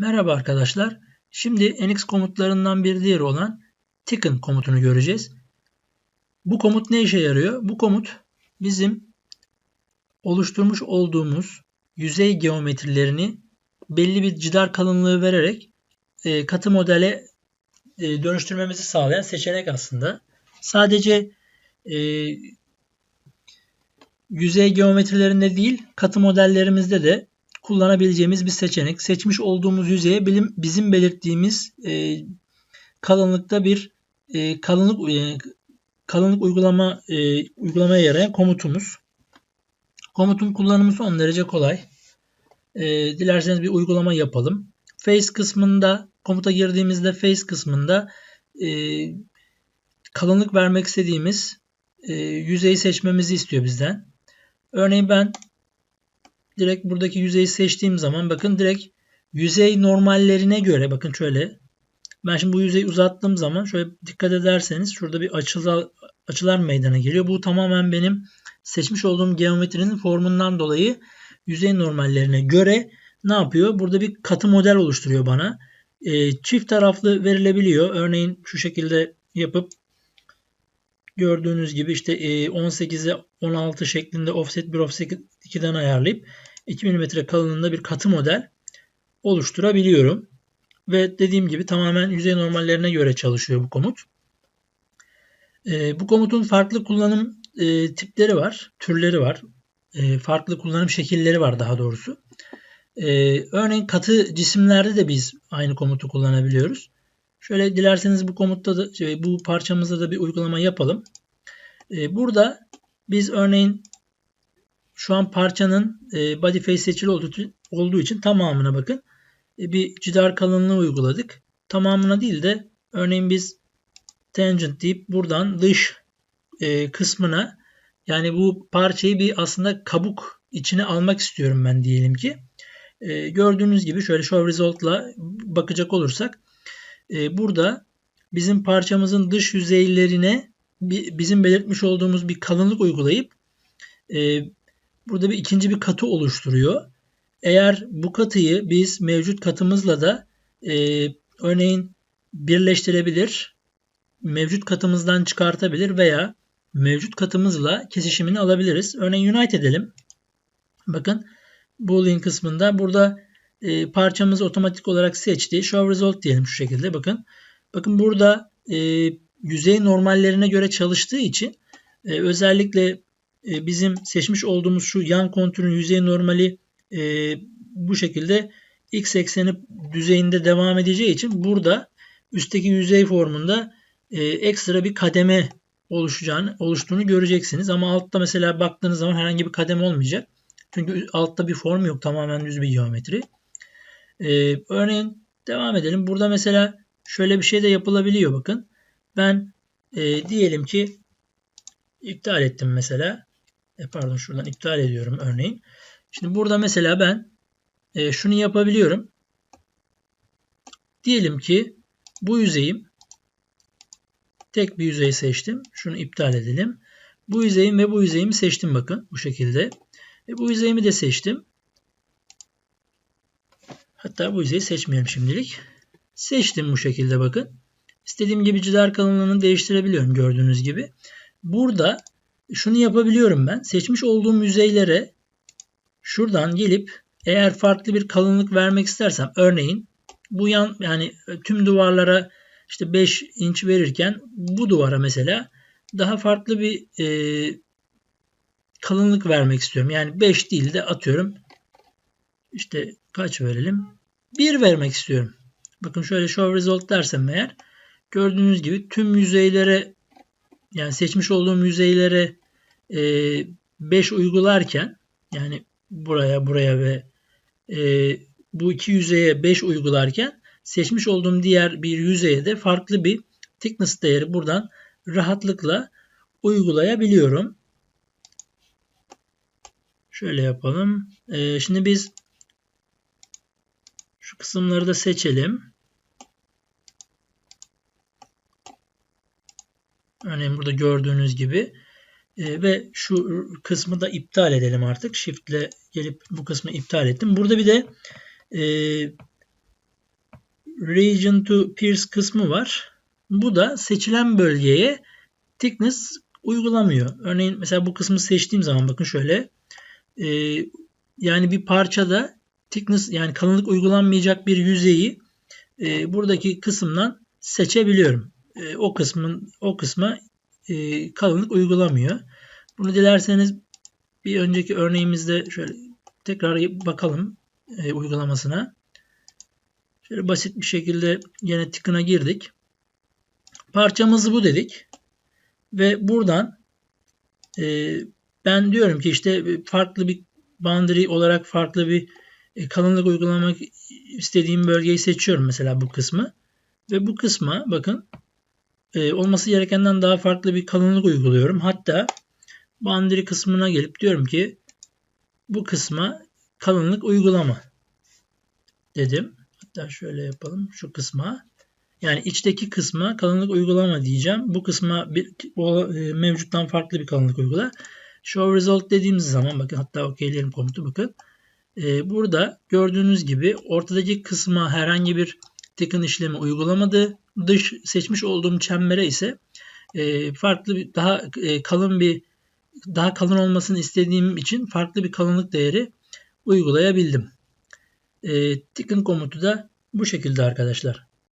Merhaba arkadaşlar. Şimdi NX komutlarından bir diğeri olan thicken komutunu göreceğiz. Bu komut ne işe yarıyor? Bu komut bizim oluşturmuş olduğumuz yüzey geometrilerini belli bir cidar kalınlığı vererek e, katı modele e, dönüştürmemizi sağlayan seçenek aslında. Sadece e, yüzey geometrilerinde değil katı modellerimizde de kullanabileceğimiz bir seçenek. Seçmiş olduğumuz yüzeye bizim belirttiğimiz e, kalınlıkta bir e, kalınlık e, kalınlık uygulama uygulamaya yarayan komutumuz. Komutun kullanımı son derece kolay. Dilerseniz bir uygulama yapalım. Face kısmında komuta girdiğimizde face kısmında e, kalınlık vermek istediğimiz e, yüzeyi seçmemizi istiyor bizden. Örneğin ben direkt buradaki yüzeyi seçtiğim zaman bakın direkt yüzey normallerine göre bakın şöyle ben şimdi bu yüzeyi uzattığım zaman şöyle dikkat ederseniz şurada bir açılar, açılar meydana geliyor. Bu tamamen benim seçmiş olduğum geometrinin formundan dolayı yüzey normallerine göre ne yapıyor? Burada bir katı model oluşturuyor bana. E, çift taraflı verilebiliyor. Örneğin şu şekilde yapıp gördüğünüz gibi işte 18'e 16 şeklinde offset 1 offset 2'den ayarlayıp 2 mm kalınlığında bir katı model oluşturabiliyorum. Ve dediğim gibi tamamen yüzey normallerine göre çalışıyor bu komut. E, bu komutun farklı kullanım e, tipleri var, türleri var. E, farklı kullanım şekilleri var daha doğrusu. E, örneğin katı cisimlerde de biz aynı komutu kullanabiliyoruz. Şöyle dilerseniz bu komutta da şey, bu parçamızda da bir uygulama yapalım. E, burada biz örneğin şu an parçanın e, body face seçili olduğu, olduğu için tamamına bakın. E, bir cidar kalınlığı uyguladık. Tamamına değil de örneğin biz tangent deyip buradan dış e, kısmına yani bu parçayı bir aslında kabuk içine almak istiyorum ben diyelim ki. E, gördüğünüz gibi şöyle show result'la bakacak olursak e, burada bizim parçamızın dış yüzeylerine bizim belirtmiş olduğumuz bir kalınlık uygulayıp e, burada bir ikinci bir katı oluşturuyor. Eğer bu katıyı biz mevcut katımızla da e, örneğin birleştirebilir, mevcut katımızdan çıkartabilir veya mevcut katımızla kesişimini alabiliriz. Örneğin unite edelim. Bakın boolean kısmında burada e, parçamız otomatik olarak seçti. Show result diyelim şu şekilde. Bakın. Bakın burada e, yüzey normallerine göre çalıştığı için e, özellikle e, bizim seçmiş olduğumuz şu yan kontürün yüzey normali e, bu şekilde x ekseni düzeyinde devam edeceği için burada üstteki yüzey formunda e, ekstra bir kademe oluşacağını oluştuğunu göreceksiniz. Ama altta mesela baktığınız zaman herhangi bir kademe olmayacak. Çünkü altta bir form yok. Tamamen düz bir geometri. Ee, örneğin devam edelim. Burada mesela şöyle bir şey de yapılabiliyor bakın. Ben e, diyelim ki iptal ettim mesela. E, pardon şuradan iptal ediyorum örneğin. Şimdi burada mesela ben e, şunu yapabiliyorum. Diyelim ki bu yüzeyim tek bir yüzey seçtim. Şunu iptal edelim. Bu yüzeyim ve bu yüzeyimi seçtim bakın bu şekilde. E, bu yüzeyimi de seçtim. Hatta bu yüzeyi seçmiyorum şimdilik. Seçtim bu şekilde bakın. İstediğim gibi cidar kalınlığını değiştirebiliyorum gördüğünüz gibi. Burada şunu yapabiliyorum ben. Seçmiş olduğum yüzeylere şuradan gelip eğer farklı bir kalınlık vermek istersem örneğin bu yan yani tüm duvarlara işte 5 inç verirken bu duvara mesela daha farklı bir e, kalınlık vermek istiyorum. Yani 5 değil de atıyorum işte kaç verelim? 1 vermek istiyorum. Bakın şöyle show result dersem eğer gördüğünüz gibi tüm yüzeylere yani seçmiş olduğum yüzeylere 5 e, uygularken yani buraya buraya ve e, bu iki yüzeye 5 uygularken seçmiş olduğum diğer bir yüzeye de farklı bir thickness değeri buradan rahatlıkla uygulayabiliyorum. Şöyle yapalım. Ee, şimdi biz şu kısımları da seçelim. Örneğin burada gördüğünüz gibi. Ee, ve şu kısmı da iptal edelim artık. Shift ile gelip bu kısmı iptal ettim. Burada bir de e, region to pierce kısmı var. Bu da seçilen bölgeye thickness uygulamıyor. Örneğin mesela bu kısmı seçtiğim zaman bakın şöyle e, yani bir parçada thickness yani kalınlık uygulanmayacak bir yüzeyi e, buradaki kısımdan seçebiliyorum. E, o kısmın o kısma e, kalınlık uygulamıyor. Bunu dilerseniz bir önceki örneğimizde şöyle tekrar bakalım e, uygulamasına. Şöyle basit bir şekilde yine tıkına girdik. Parçamız bu dedik. Ve buradan ben diyorum ki işte farklı bir boundary olarak farklı bir kalınlık uygulamak istediğim bölgeyi seçiyorum mesela bu kısmı. Ve bu kısma bakın e, olması gerekenden daha farklı bir kalınlık uyguluyorum. Hatta boundary kısmına gelip diyorum ki bu kısma kalınlık uygulama dedim. Hatta şöyle yapalım şu kısma. Yani içteki kısma kalınlık uygulama diyeceğim. Bu kısma bir, o, e, mevcuttan farklı bir kalınlık uygula. Show result dediğimiz zaman bakın hatta okeylerim komutu bakın. E, burada gördüğünüz gibi ortadaki kısma herhangi bir thicken işlemi uygulamadı. Dış seçmiş olduğum çembere ise e, farklı bir daha e, kalın bir daha kalın olmasını istediğim için farklı bir kalınlık değeri uygulayabildim. E, thicken komutu da bu şekilde arkadaşlar.